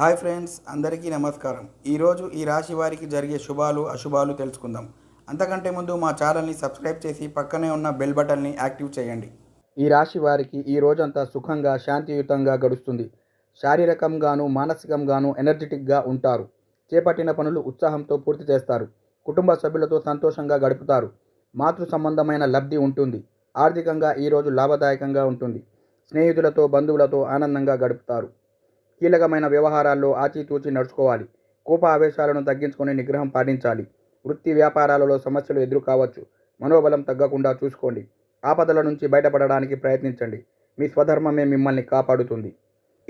Hi friends అందరికీ నమస్కారం. ఈరోజు ఈ రాశి వారికి జరిగే శుభాలు అశుభాలు తెలుసుకుందాం. అంతకంటే ముందు మా ఛానల్ని సబ్స్క్రైబ్ చేసి పక్కనే ఉన్న బెల్ బటన్ని యాక్టివ్ చేయండి. ఈ రాశి వారికి ఈ రోజంతా సుఖంగా శాంతియుతంగా గడుస్తుంది. శారీరకంగాను మానసికంగాను ఎనర్జెటిక్గా ఉంటారు. చేపట్టిన పనులు ఉత్సాహంతో పూర్తి చేస్తారు. కుటుంబ సభ్యులతో సంతోషంగా గడుపుతారు. మాతృ సంబంధమైన లబ్ధి ఉంటుంది. ఆర్థికంగా ఈరోజు లాభదాయకంగా ఉంటుంది. స్నేహితులతో బంధువులతో ఆనందంగా గడుపుతారు. కీలకమైన వ్యవహారాల్లో ఆచితూచి నడుచుకోవాలి. కోప ఆవేశాలను తగ్గించుకొని నిగ్రహం పాటించాలి. వృత్తి వ్యాపారాలలో సమస్యలు ఎదురు కావచ్చు మనోబలం తగ్గకుండా చూసుకోండి. ఆపదల నుంచి బయటపడడానికి ప్రయత్నించండి. మీ స్వధర్మమే మిమ్మల్ని కాపాడుతుంది.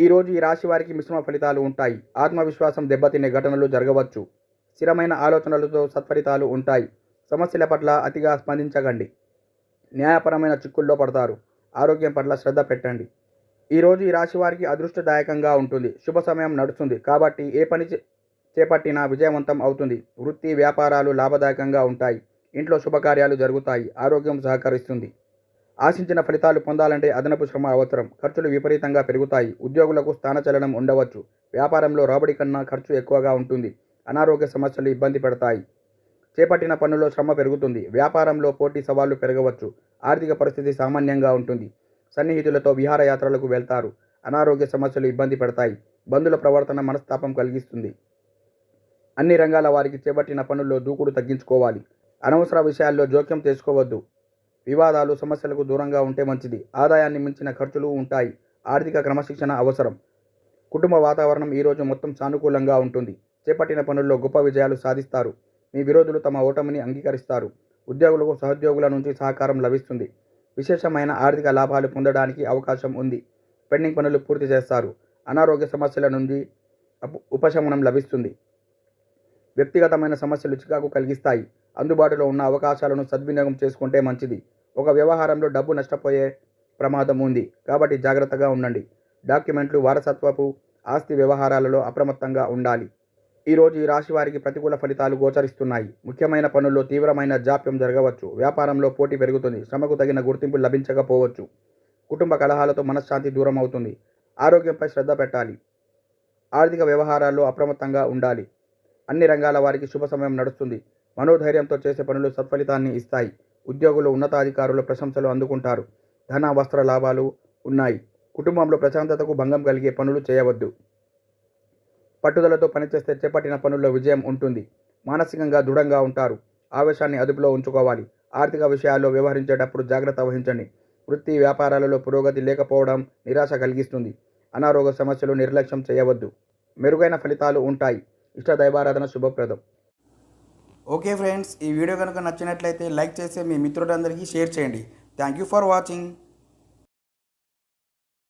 ఈరోజు ఈ రాశి వారికి మిశ్రమ ఫలితాలు ఉంటాయి. ఆత్మవిశ్వాసం దెబ్బతినే ఘటనలు జరగవచ్చు. స్థిరమైన ఆలోచనలతో సత్ఫలితాలు ఉంటాయి. సమస్యల పట్ల అతిగా స్పందించకండి. న్యాయపరమైన చిక్కుల్లో పడతారు. ఆరోగ్యం పట్ల శ్రద్ధ పెట్టండి. ఈరోజు ఈ రాశి వారికి అదృష్టదాయకంగా ఉంటుంది. శుభ సమయం నడుస్తుంది. కాబట్టి ఏ పని చే- చేపట్టినా విజయవంతం అవుతుంది. వృత్తి వ్యాపారాలు లాభదాయకంగా ఉంటాయి. ఇంట్లో శుభకార్యాలు జరుగుతాయి. ఆరోగ్యం సహకరిస్తుంది. ఆశించిన ఫలితాలు పొందాలంటే అదనపు శ్రమ అవసరం. ఖర్చులు విపరీతంగా పెరుగుతాయి. ఉద్యోగులకు స్థానచలనం ఉండవచ్చు. వ్యాపారంలో రాబడి కన్నా ఖర్చు ఎక్కువగా ఉంటుంది. అనారోగ్య సమస్యలు ఇబ్బంది పెడతాయి. చేపట్టిన పనుల్లో శ్రమ పెరుగుతుంది. వ్యాపారంలో పోటీ సవాళ్ళు పెరగవచ్చు. ఆర్థిక పరిస్థితి సామాన్యంగా ఉంటుంది. సన్నిహితులతో విహారయాత్రలకు వెళ్తారు. అనారోగ్య సమస్యలు ఇబ్బంది పెడతాయి. బంధుల ప్రవర్తన మనస్తాపం కలిగిస్తుంది. అన్ని రంగాల వారికి చేపట్టిన పనుల్లో దూకుడు తగ్గించుకోవాలి. అనవసర విషయాల్లో జోక్యం చేసుకోవద్దు. వివాదాలు సమస్యలకు దూరంగా ఉంటే మంచిది. ఆదాయాన్ని మించిన ఖర్చులు ఉంటాయి. ఆర్థిక క్రమశిక్షణ అవసరం. కుటుంబ వాతావరణం ఈరోజు మొత్తం సానుకూలంగా ఉంటుంది. చేపట్టిన పనుల్లో గొప్ప విజయాలు సాధిస్తారు. మీ విరోధులు తమ ఓటమిని అంగీకరిస్తారు. ఉద్యోగులకు సహోద్యోగుల నుంచి సహకారం లభిస్తుంది. విశేషమైన ఆర్థిక లాభాలు పొందడానికి అవకాశం ఉంది. పెండింగ్ పనులు పూర్తి చేస్తారు. అనారోగ్య సమస్యల నుండి ఉపశమనం లభిస్తుంది. వ్యక్తిగతమైన సమస్యలు చికాకు కలిగిస్తాయి. అందుబాటులో ఉన్న అవకాశాలను సద్వినియోగం చేసుకుంటే మంచిది. ఒక వ్యవహారంలో డబ్బు నష్టపోయే ప్రమాదం ఉంది. కాబట్టి జాగ్రత్తగా ఉండండి. డాక్యుమెంట్లు వారసత్వపు ఆస్తి వ్యవహారాలలో అప్రమత్తంగా ఉండాలి. ఈరోజు ఈ రాశి వారికి ప్రతికూల ఫలితాలు గోచరిస్తున్నాయి. ముఖ్యమైన పనుల్లో తీవ్రమైన జాప్యం జరగవచ్చు. వ్యాపారంలో పోటీ పెరుగుతుంది. శ్రమకు తగిన గుర్తింపు లభించకపోవచ్చు. కుటుంబ కలహాలతో మనశ్శాంతి దూరం అవుతుంది. ఆరోగ్యంపై శ్రద్ధ పెట్టాలి. ఆర్థిక వ్యవహారాల్లో అప్రమత్తంగా ఉండాలి. అన్ని రంగాల వారికి శుభ సమయం నడుస్తుంది. మనోధైర్యంతో చేసే పనులు సత్ఫలితాన్ని ఇస్తాయి. ఉద్యోగులు ఉన్నతాధికారుల ప్రశంసలు అందుకుంటారు. ధన వస్త్ర లాభాలు ఉన్నాయి. కుటుంబంలో ప్రశాంతతకు భంగం కలిగే పనులు చేయవద్దు. పట్టుదలతో పనిచేస్తే చేపట్టిన పనుల్లో విజయం ఉంటుంది. మానసికంగా దృఢంగా ఉంటారు. ఆవేశాన్ని అదుపులో ఉంచుకోవాలి. ఆర్థిక విషయాల్లో వ్యవహరించేటప్పుడు జాగ్రత్త వహించండి. వృత్తి వ్యాపారాలలో పురోగతి లేకపోవడం నిరాశ కలిగిస్తుంది. అనారోగ్య సమస్యలు నిర్లక్ష్యం చేయవద్దు. మెరుగైన ఫలితాలు ఉంటాయి. ఇష్ట దైవారాధన శుభప్రదం. ఓకే ఫ్రెండ్స్ ఈ వీడియో కనుక నచ్చినట్లయితే లైక్ చేసి మీ మిత్రులందరికీ షేర్ చేయండి. Thank you for watching.